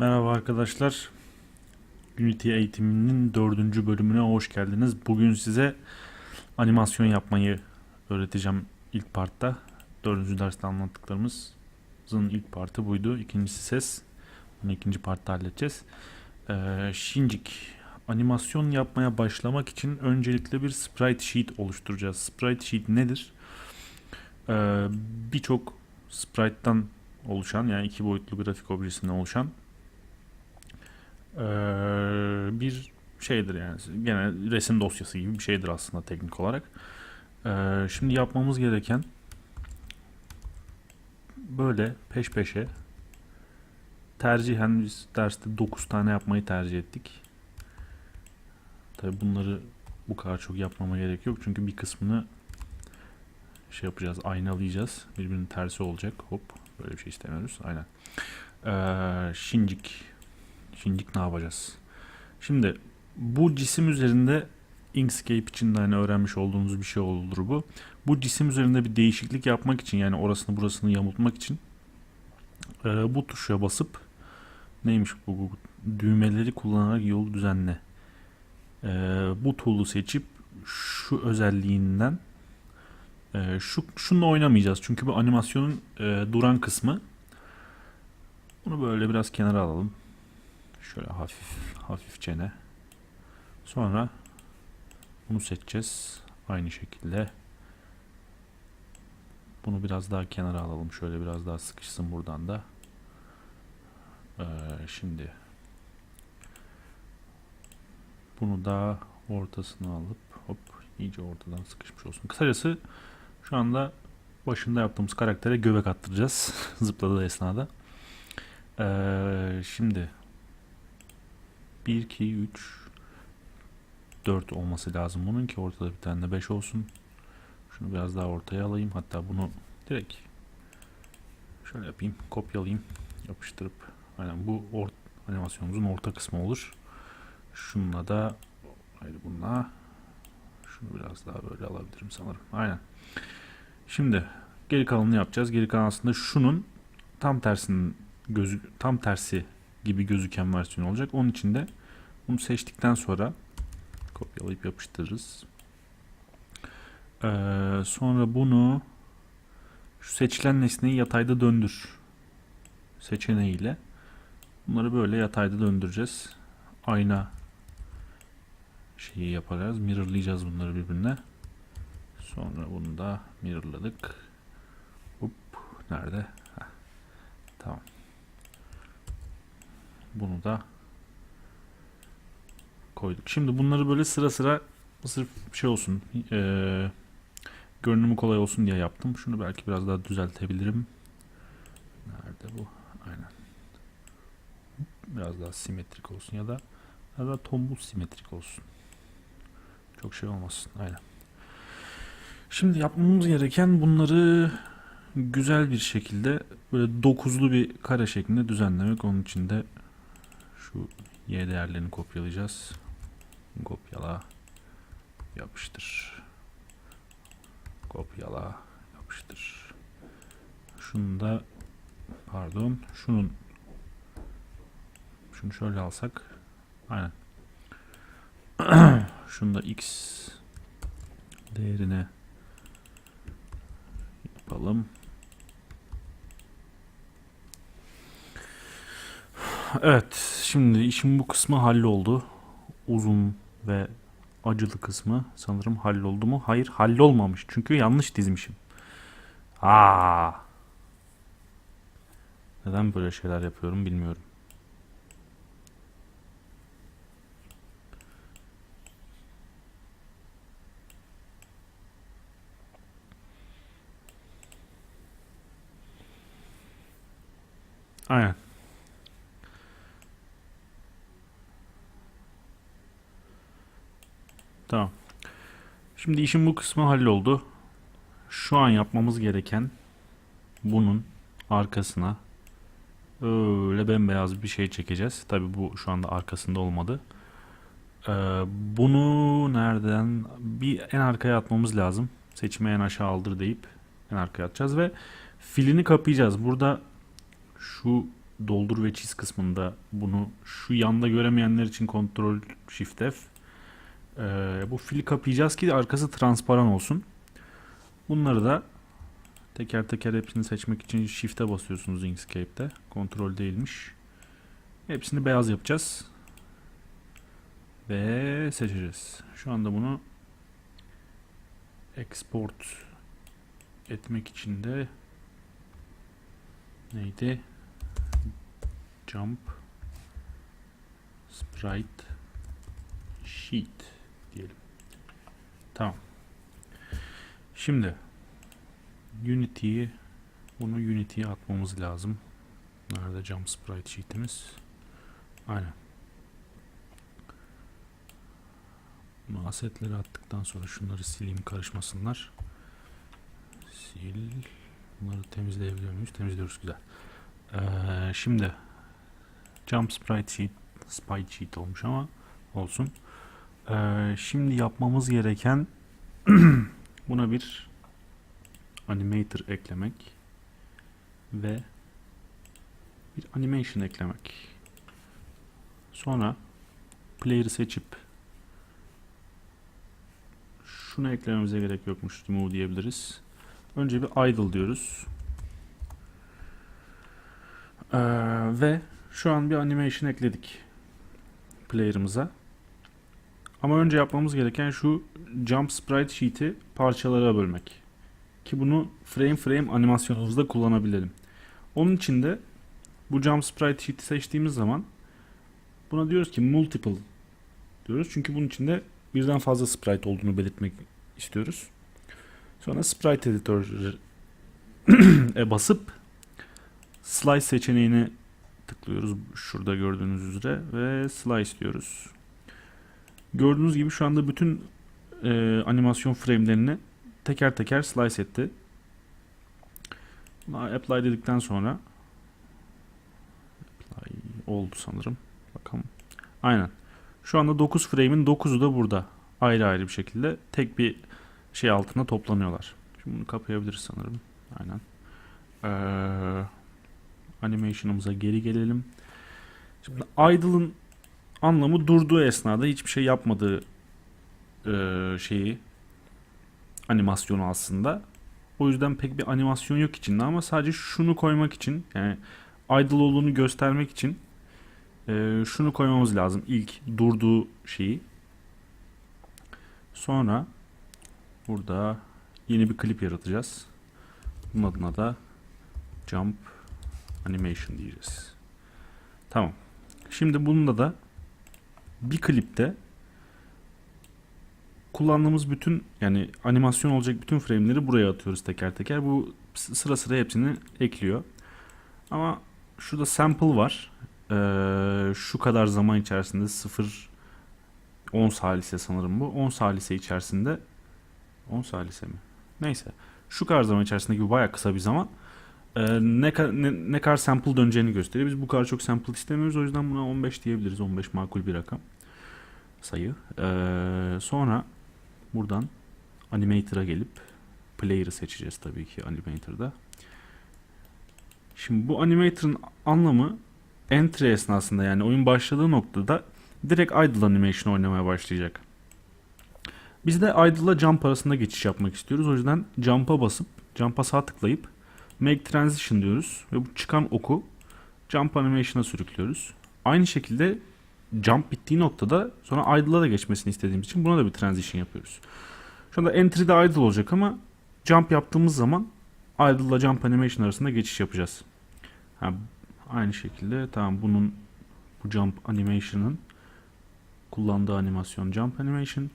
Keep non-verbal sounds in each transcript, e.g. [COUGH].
Merhaba arkadaşlar. Unity eğitiminin dördüncü bölümüne hoş geldiniz. Bugün size animasyon yapmayı öğreteceğim ilk partta. Dördüncü derste anlattıklarımızın ilk partı buydu. İkincisi ses. Bunu ikinci partta halledeceğiz. Ee, Shincik. Animasyon yapmaya başlamak için öncelikle bir sprite sheet oluşturacağız. Sprite sheet nedir? Ee, Birçok sprite'tan oluşan yani iki boyutlu grafik objesinden oluşan ee, bir şeydir yani gene resim dosyası gibi bir şeydir aslında teknik olarak. Ee, şimdi yapmamız gereken böyle peş peşe tercihen biz derste 9 tane yapmayı tercih ettik. Tabi bunları bu kadar çok yapmama gerek yok çünkü bir kısmını şey yapacağız aynalayacağız birbirinin tersi olacak hop böyle bir şey istemiyoruz aynen. Ee, şincik Şimdilik ne yapacağız? Şimdi bu cisim üzerinde Inkscape için de hani öğrenmiş olduğunuz bir şey olur bu. Bu cisim üzerinde bir değişiklik yapmak için yani orasını burasını yamultmak için e, bu tuşa basıp neymiş bu, bu düğmeleri kullanarak yol düzenle. E, bu tool'u seçip şu özelliğinden e, şu şununla oynamayacağız çünkü bu animasyonun e, duran kısmı. Bunu böyle biraz kenara alalım. Şöyle hafif hafif çene. Sonra bunu seçeceğiz. Aynı şekilde. Bunu biraz daha kenara alalım. Şöyle biraz daha sıkışsın buradan da. Ee, şimdi bunu da ortasına alıp hop iyice ortadan sıkışmış olsun. Kısacası şu anda başında yaptığımız karaktere göbek attıracağız. [LAUGHS] Zıpladığı esnada. Ee, şimdi 1, 2, 3, 4 olması lazım bunun ki ortada bir tane de 5 olsun. Şunu biraz daha ortaya alayım. Hatta bunu direkt şöyle yapayım. Kopyalayayım. Yapıştırıp aynen bu ort animasyonumuzun orta kısmı olur. Şununla da hayır bununla şunu biraz daha böyle alabilirim sanırım. Aynen. Şimdi geri kalanını yapacağız. Geri kalan aslında şunun tam tersinin gözü tam tersi gibi gözüken versiyon olacak. Onun için de bunu seçtikten sonra kopyalayıp yapıştırırız. Ee, sonra bunu şu seçilen nesneyi yatayda döndür seçeneğiyle bunları böyle yatayda döndüreceğiz. Ayna şeyi yapacağız. Mirrorlayacağız bunları birbirine. Sonra bunu da mirrorladık. Hop nerede? Heh. Tamam. Bunu da koyduk. Şimdi bunları böyle sıra sıra sırf şey olsun e, görünümü kolay olsun diye yaptım. Şunu belki biraz daha düzeltebilirim. Nerede bu? Aynen. Biraz daha simetrik olsun ya da biraz daha tombul simetrik olsun. Çok şey olmasın. Aynen. Şimdi yapmamız gereken bunları güzel bir şekilde böyle dokuzlu bir kare şeklinde düzenlemek. Onun için de şu y değerlerini kopyalayacağız. Kopyala, yapıştır. Kopyala, yapıştır. Şunu da pardon, şunun şunu şöyle alsak aynen. [CLEARS THROAT] şunu da x değerine yapalım. Evet, şimdi işin bu kısmı halloldu. Uzun ve acılı kısmı sanırım halloldu mu? Hayır, hallolmamış. Çünkü yanlış dizmişim. Aa. Neden böyle şeyler yapıyorum bilmiyorum. Aynen. Tamam. Şimdi işin bu kısmı halloldu. Şu an yapmamız gereken bunun arkasına öyle bembeyaz bir şey çekeceğiz. Tabi bu şu anda arkasında olmadı. Ee, bunu nereden bir en arkaya atmamız lazım. Seçime en aşağı aldır deyip en arkaya atacağız ve filini kapayacağız. Burada şu doldur ve çiz kısmında bunu şu yanda göremeyenler için Ctrl Shift F. Ee, bu fili kapayacağız ki arkası transparan olsun. Bunları da teker teker hepsini seçmek için Shift'e basıyorsunuz Inkscape'de. Ctrl değilmiş. Hepsini beyaz yapacağız. Ve seçeceğiz. Şu anda bunu export etmek için de neydi? Jump Sprite Sheet diyelim. Tamam. Şimdi Unity'yi bunu Unity'ye atmamız lazım. Nerede Jump Sprite Sheet'imiz? Aynen. Bunu asetleri attıktan sonra şunları sileyim karışmasınlar. Sil. Bunları temizleyebiliyor muyuz? Temizliyoruz güzel. Ee, şimdi Jump Sprite Sheet Sprite Sheet olmuş ama olsun. Ee, şimdi yapmamız gereken [CLEARS THROAT] buna bir animator eklemek ve bir animation eklemek. Sonra player'ı seçip şunu eklememize gerek yokmuş. Remove diyebiliriz. Önce bir idle diyoruz. Ee, ve şu an bir animation ekledik player'ımıza. Ama önce yapmamız gereken şu jump sprite sheet'i parçalara bölmek. Ki bunu frame frame animasyonumuzda kullanabilelim. Onun için de bu jump sprite sheet'i seçtiğimiz zaman buna diyoruz ki multiple diyoruz. Çünkü bunun içinde birden fazla sprite olduğunu belirtmek istiyoruz. Sonra sprite editör'e [CLEARS THROAT] basıp slice seçeneğini tıklıyoruz şurada gördüğünüz üzere ve slice diyoruz. Gördüğünüz gibi şu anda bütün e, animasyon frame'lerini teker teker slice etti. Apply dedikten sonra apply oldu sanırım. Bakalım. Aynen. Şu anda 9 frame'in 9'u da burada. Ayrı ayrı bir şekilde tek bir şey altında toplanıyorlar. Şimdi bunu kapayabiliriz sanırım. Aynen. Ee, animation'ımıza geri gelelim. Şimdi idle'ın anlamı durduğu esnada hiçbir şey yapmadığı e, şeyi animasyonu aslında. O yüzden pek bir animasyon yok içinde ama sadece şunu koymak için yani idle olduğunu göstermek için e, şunu koymamız lazım. İlk durduğu şeyi. Sonra burada yeni bir klip yaratacağız. Bunun adına da jump animation diyeceğiz. Tamam. Şimdi bununla da bir klipte kullandığımız bütün yani animasyon olacak bütün frame'leri buraya atıyoruz teker teker. Bu sıra sıra hepsini ekliyor. Ama şurada sample var. Ee, şu kadar zaman içerisinde 0 10 salise sanırım bu. 10 salise içerisinde 10 salise mi? Neyse. Şu kadar zaman içerisinde gibi bayağı kısa bir zaman e, ne, ne, ne kadar sample döneceğini gösteriyor. Biz bu kadar çok sample istemiyoruz. O yüzden buna 15 diyebiliriz. 15 makul bir rakam. Sayı. Ee, sonra buradan animator'a gelip player'ı seçeceğiz tabii ki animator'da. Şimdi bu animator'ın anlamı entry esnasında yani oyun başladığı noktada direkt idle animation oynamaya başlayacak. Biz de idle'la jump arasında geçiş yapmak istiyoruz. O yüzden jump'a basıp jump'a sağ tıklayıp make transition diyoruz ve bu çıkan oku jump animation'a sürüklüyoruz. Aynı şekilde jump bittiği noktada sonra idle'a da geçmesini istediğimiz için buna da bir transition yapıyoruz. Şu anda entry'de idle olacak ama jump yaptığımız zaman idle'la jump animation arasında geçiş yapacağız. Ha, aynı şekilde tamam bunun bu jump animation'ın kullandığı animasyon jump animation.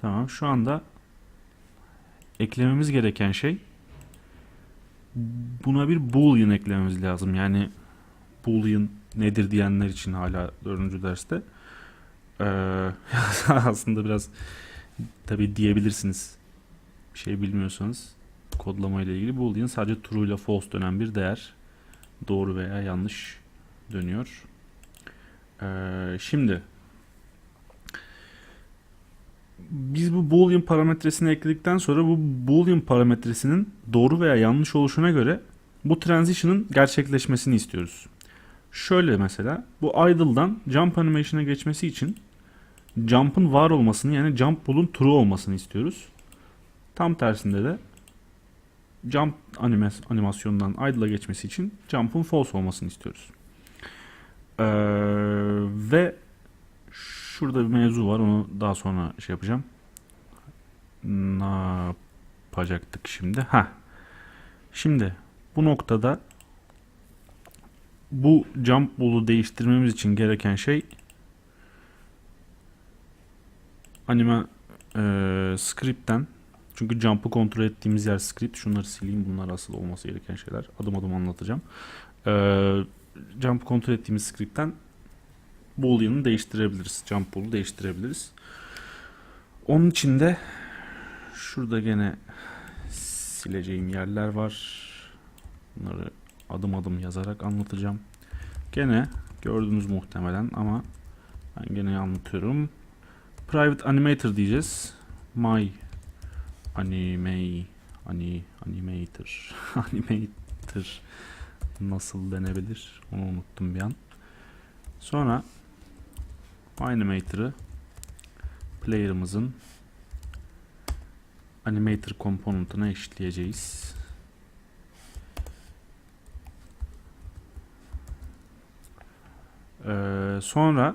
Tamam şu anda eklememiz gereken şey buna bir boolean eklememiz lazım. Yani boolean nedir diyenler için hala 4. derste. Ee, [LAUGHS] aslında biraz tabi diyebilirsiniz bir şey bilmiyorsanız kodlama ile ilgili boolean sadece true ile false dönen bir değer. Doğru veya yanlış dönüyor. Ee, şimdi biz bu boolean parametresini ekledikten sonra bu boolean parametresinin doğru veya yanlış oluşuna göre bu transition'ın gerçekleşmesini istiyoruz. Şöyle mesela bu idle'dan jump animation'a geçmesi için jump'ın var olmasını yani jump pool'un true olmasını istiyoruz. Tam tersinde de jump animas animasyondan idle'a geçmesi için jump'ın false olmasını istiyoruz. Ee, ve şurada bir mevzu var onu daha sonra şey yapacağım. Ne yapacaktık şimdi? Ha. Şimdi bu noktada bu jump ball'u değiştirmemiz için gereken şey anime e, script'ten çünkü jump'ı kontrol ettiğimiz yer script. Şunları sileyim. Bunlar asıl olması gereken şeyler. Adım adım anlatacağım. E, jump'ı kontrol ettiğimiz script'ten boolean'ı değiştirebiliriz. Jump ball'u değiştirebiliriz. Onun için de şurada gene sileceğim yerler var. Bunları adım adım yazarak anlatacağım. Gene gördünüz muhtemelen ama ben gene anlatıyorum. Private animator diyeceğiz. My anime ani animator [LAUGHS] animator nasıl denebilir onu unuttum bir an. Sonra animator'ı player'ımızın animator komponentine eşitleyeceğiz. Ee, sonra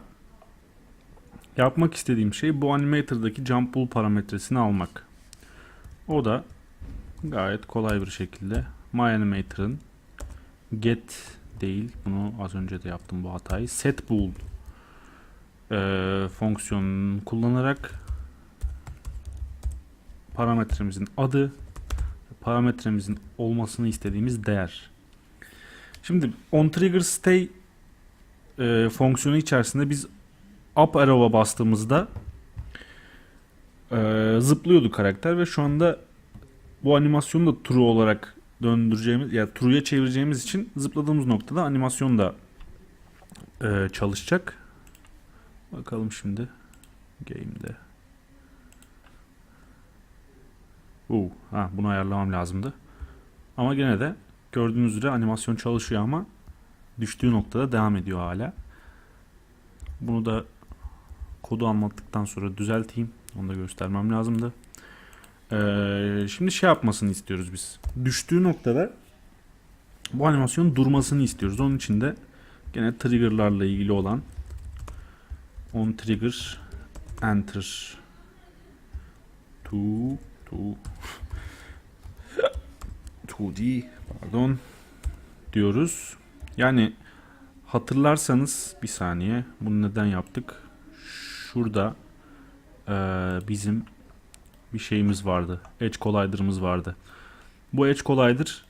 yapmak istediğim şey bu animator'daki jump pull parametresini almak. O da gayet kolay bir şekilde MyAnimator'ın get değil bunu az önce de yaptım bu hatayı set bool e, fonksiyonunu kullanarak parametremizin adı parametremizin olmasını istediğimiz değer. Şimdi on trigger stay e, fonksiyonu içerisinde biz up arrow'a bastığımızda e, zıplıyordu karakter ve şu anda bu animasyonu da true olarak döndüreceğimiz ya yani true'ya çevireceğimiz için zıpladığımız noktada animasyon da e, çalışacak. Bakalım şimdi game'de. Uh, ha bunu ayarlamam lazımdı. Ama gene de gördüğünüz üzere animasyon çalışıyor ama düştüğü noktada devam ediyor hala. Bunu da kodu anlattıktan sonra düzelteyim. Onu da göstermem lazımdı. Ee, şimdi şey yapmasını istiyoruz biz. Düştüğü noktada bu animasyonun durmasını istiyoruz. Onun için de gene triggerlarla ilgili olan on trigger enter to to 2D pardon diyoruz. Yani hatırlarsanız bir saniye bunu neden yaptık? Şurada e, bizim bir şeyimiz vardı. Edge Collider'ımız vardı. Bu Edge Collider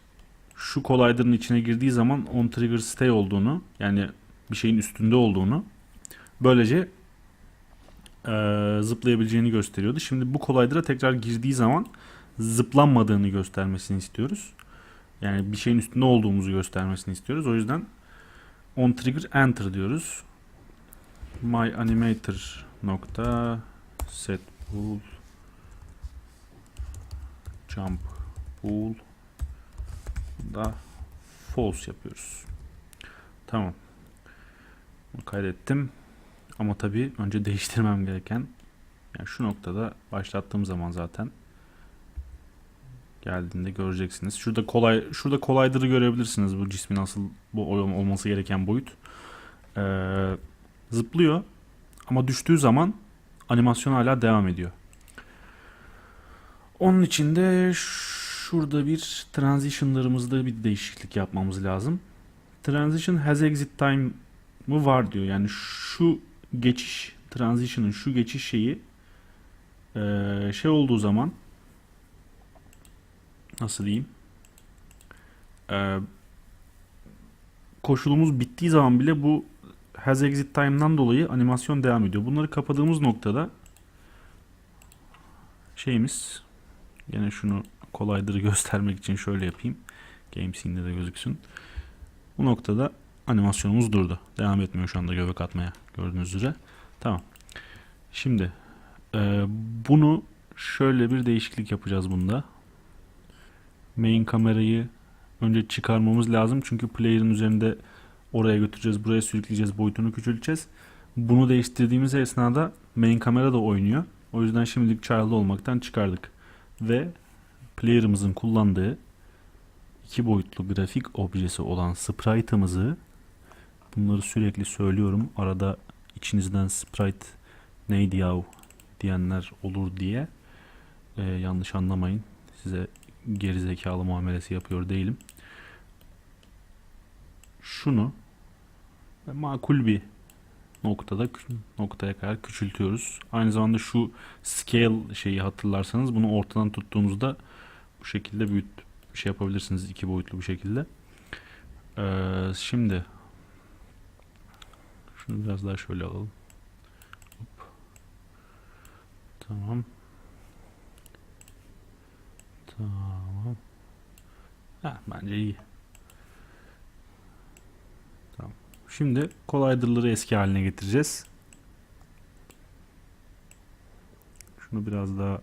şu Collider'ın içine girdiği zaman on trigger stay olduğunu yani bir şeyin üstünde olduğunu böylece e, zıplayabileceğini gösteriyordu. Şimdi bu Collider'a tekrar girdiği zaman zıplanmadığını göstermesini istiyoruz. Yani bir şeyin üstünde olduğumuzu göstermesini istiyoruz. O yüzden on trigger enter diyoruz. My animator nokta set pool jump pool da false yapıyoruz. Tamam. Kaydettim. Ama tabii önce değiştirmem gereken yani şu noktada başlattığım zaman zaten geldiğinde göreceksiniz. Şurada kolay şurada kolaydırı görebilirsiniz bu cismin asıl bu olması gereken boyut. Ee, zıplıyor ama düştüğü zaman animasyon hala devam ediyor. Onun için de şurada bir transition'larımızda bir değişiklik yapmamız lazım. Transition has exit time mı var diyor. Yani şu geçiş transition'ın şu geçiş şeyi ee, şey olduğu zaman nasıl diyeyim ee, koşulumuz bittiği zaman bile bu has exit time'dan dolayı animasyon devam ediyor. Bunları kapadığımız noktada şeyimiz Yine şunu kolaydır [LAUGHS] göstermek için şöyle yapayım. Game scene'de de gözüksün. Bu noktada animasyonumuz durdu. Devam etmiyor şu anda göbek atmaya gördüğünüz üzere. Tamam. Şimdi e, bunu şöyle bir değişiklik yapacağız bunda. Main kamerayı önce çıkarmamız lazım. Çünkü player'ın üzerinde oraya götüreceğiz, buraya sürükleyeceğiz, boyutunu küçülteceğiz. Bunu değiştirdiğimiz esnada main kamera da oynuyor. O yüzden şimdilik child olmaktan çıkardık. Ve player'ımızın kullandığı iki boyutlu grafik objesi olan sprite'ımızı bunları sürekli söylüyorum. Arada içinizden sprite neydi yahu diyenler olur diye Ee, yanlış anlamayın. Size gerizekalı muamelesi yapıyor değilim. Şunu makul bir noktada noktaya kadar küçültüyoruz. Aynı zamanda şu scale şeyi hatırlarsanız bunu ortadan tuttuğunuzda bu şekilde büyüt şey yapabilirsiniz iki boyutlu bir şekilde. Ee, şimdi şunu biraz daha şöyle alalım. Hop. Tamam. Tamam. Ha, bence iyi. Tamam. Şimdi collider'ları eski haline getireceğiz. Şunu biraz daha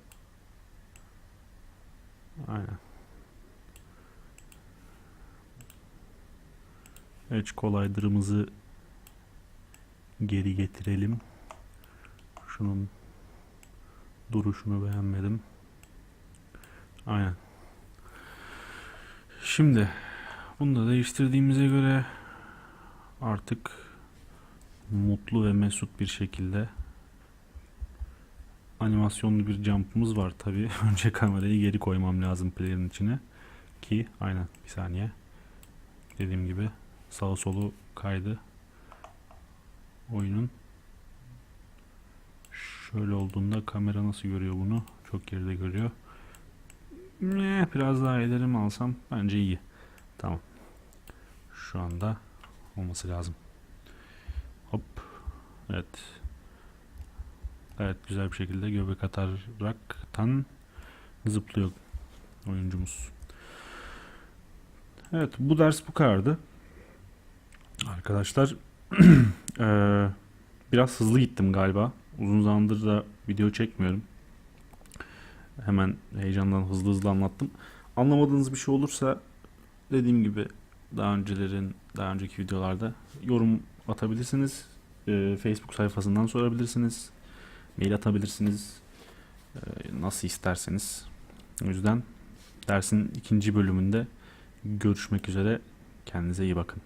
Aynen. Edge collider'ımızı geri getirelim. Şunun duruşunu beğenmedim. Aynen. Şimdi bunu da değiştirdiğimize göre artık mutlu ve mesut bir şekilde animasyonlu bir jump'ımız var tabi. [LAUGHS] Önce kamerayı geri koymam lazım player'ın içine. Ki aynen bir saniye. Dediğim gibi sağ solu kaydı oyunun. Şöyle olduğunda kamera nasıl görüyor bunu? Çok geride görüyor Ne, biraz daha ileri alsam bence iyi tamam şu anda olması lazım hop evet Evet güzel bir şekilde göbek ataraktan zıplıyor oyuncumuz. Evet bu ders bu kadardı. Arkadaşlar eee, [CLEARS THROAT] biraz hızlı gittim galiba. Uzun zamandır da video çekmiyorum. Hemen heyecandan hızlı hızlı anlattım. Anlamadığınız bir şey olursa dediğim gibi daha öncelerin daha önceki videolarda yorum atabilirsiniz. Eee, Facebook sayfasından sorabilirsiniz mail atabilirsiniz. Ee, Nasıl isterseniz. O yüzden dersin ikinci bölümünde görüşmek üzere. Kendinize iyi bakın.